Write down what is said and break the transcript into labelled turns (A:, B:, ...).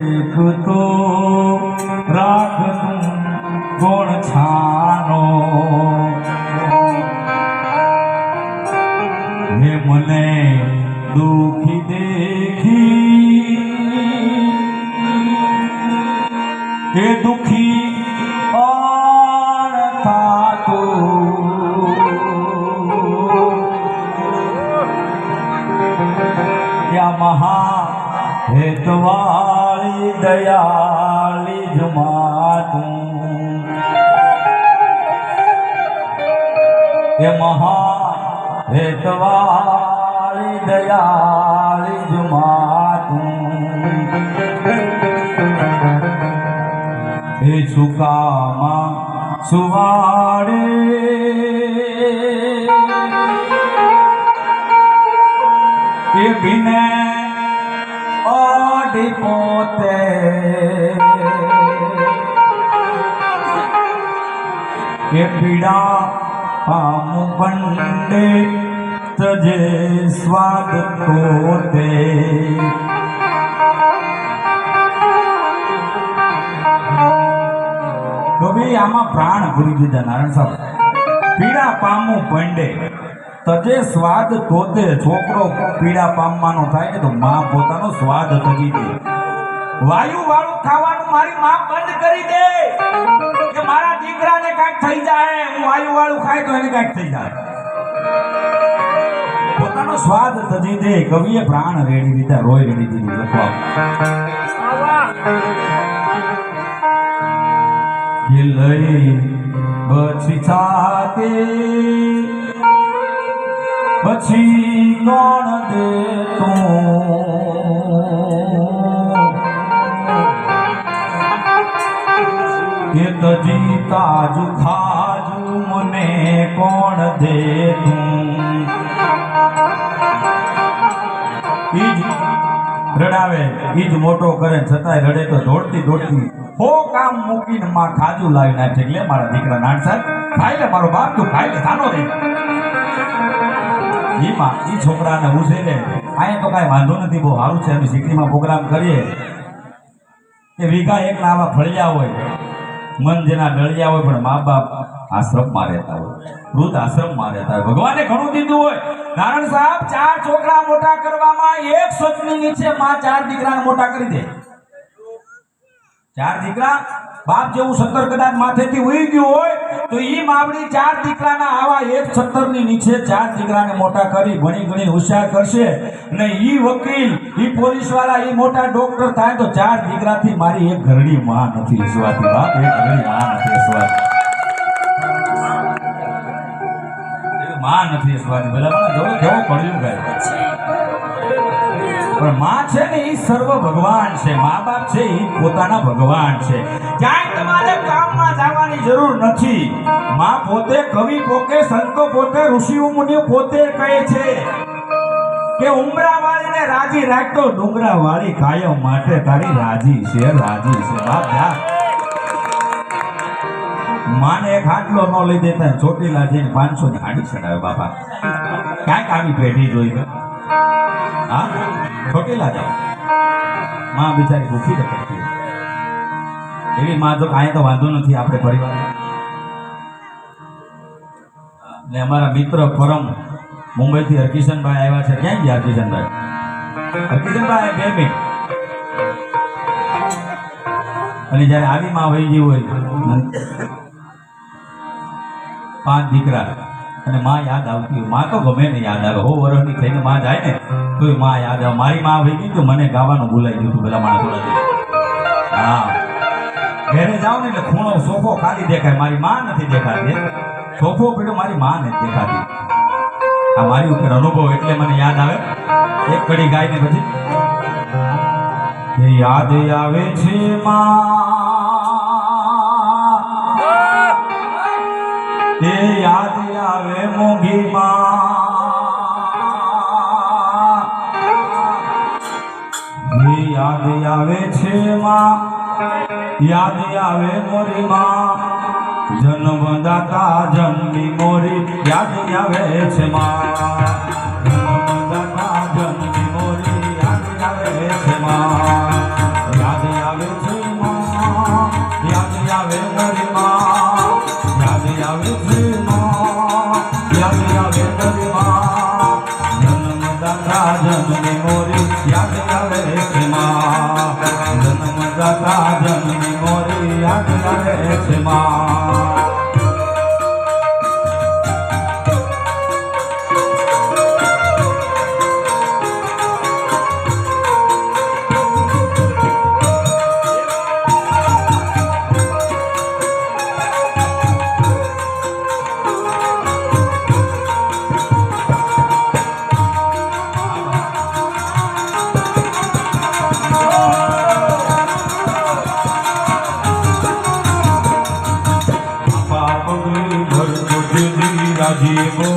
A: તો રાખતું ગુણ છાનો. હે મને દુખી દેખી. હે દુખી મહા થાતું હેતવાળી દયાળી જમાતું. એ મહા હેતવાળી દયાળી જમાતું. એ સુકામાં સુવાડે. પોતે. કે પીડા પામુ બંડે તજે સ્વાદ પોતે. કવિ આમાં પ્રાણ ભૂલી દીધા નારાયણ સાહેબ. પીડા પામું પંડે તજે સ્વાદ તોતે છોકરો પીડા પામવાનો થાય ને તો માં પોતાનો સ્વાદ તજી દે. વાયુ વાળું ખાવાનું મારી માં બંધ કરી દે. કે મારા દીકરાને કાંઈક થઈ જાય. હું વાયુ વાળું ખાય તો એને કાંઈક થઈ જાય. પોતાનો સ્વાદ તજી દે. કવિએ પ્રાણ રેડી દીધા. રોય રેડી દીધી. લખવા. લઈ પછી છાતે પછી કોણ દે એ તજી તાજુ ખાજુ મને કોણ દે ઈજ રડાવે ઈજ મોટો કરે, છતાંય રડે તો દોડતી દોડતી હો કામ મૂકીને માં ખાજુ લાવી નાખે. એટલે મારા દીકરા નાનસા ખાઈ લે મારો બાપ, તું ખાઈ લે સાનો રે. ઈ છોકરાને ઈ છોકરાને ઉછેરે આયા તો કાંઈ વાંધો નથી, બહુ સારું છે. અમે સિટીમાં પ્રોગ્રામ કરીએ. કે વીઘા એકના આવા ફળિયા હોય, મન જેના ડળિયા હોય, પણ મા બાપ આશ્રમમાં રહેતા હોય. વૃદ્ધ આશ્રમમાં રહેતા હોય. ભગવાને ઘણું દીધું હોય. નારાયણ સાહેબ, ચાર છોકરા મોટા કરવામાં, એક સચની નીચે માં ચાર દીકરાને મોટા કરી દે. ચાર દીકરા, બાપ જેવું સત્તર કદાચ માથેથી ઉઈ ગયું હોય, તો એ માવડી ચાર દીકરાના આવા એક સત્તરની નીચે ચાર દીકરાને મોટા કરી ભણી ઘણી હોશિયાર કરશે. ને એ વકીલ એ પોલીસવાળા એ મોટા ડોક્ટર થાય તો ચાર દીકરાથી મારી એક ઘરડી માં નથી હસવાતી, બાપ, એક ઘરડી માં નથી હસવાતી. માં નથી હસવાતી બરાબર જોવો પડ્યું ગાય પણ માં છે ને એ સર્વ ભગવાન છે. મા બાપ છે એ પોતાના ભગવાન છે. ક્યાંય તમારે કામમાં જવાની જરૂર નથી. માં પોતે કવિ પોકે સંતો પોતે ઋષિઓ મુનિઓ પોતે કહે છે કે ઉમરા વાળીને રાજી રાખતો ડુંગરા વાળી કાયમ માટે તારી રાજી છે રાજી છે. બાપ જા. માને એક હાટલો ન લઈ દેતા ચોટીલા જઈને પાંચસો ની હાડી ચડાવે બાપા. ક્યાંક આવી પેઢી જોઈ. હા? ચોટીલા જાઓ માં બિચારી ભૂખી તો કરતી એવી માં જો કાંઈ તો વાંધો નથી આપણે પરિવાર ને અમારા મિત્ર પરમ મુંબઈથી હરકિશનભાઈ આવ્યા છે. ક્યાં ગયા હરકિશનભાઈ? હરકિશનભાઈ, બે મિનિટ. અને જ્યારે આવી માં વહી ગઈ હોય, પાંચ દીકરા. અને માં યાદ આવતી હોયમાં તો ગમે ને યાદ આવે. હો વરસની થઈને માં જાય ને તો માં યાદ આવે. મારી માં આવી ગઈ તો મને ગાવાનું ભૂલાઈ ગયું હતું પેલા માણસ હા. ઘરે જાવ ને એટલે ખૂણો, સોફો ખાલી દેખાય. મારી માં નથી દેખાતી સોફો પેલો મારી માં નથી દેખાતી. આ મારી ઉપર અનુભવ એટલે મને યાદ આવે. એક કડી ગાઈને પછી. એ યાદ આવે છે માં. યાદ આવે મોંઘી યાદ આવે છે માં. યાદ આવે મોરી માં. જન્મદાતા જન્મી મોરી. યાદ આવે છે માં. દાતા જનને મોરી યાદ આવે છે માં જન્મ દાતા જનને મોરી યાદ આવે છે માં જેવી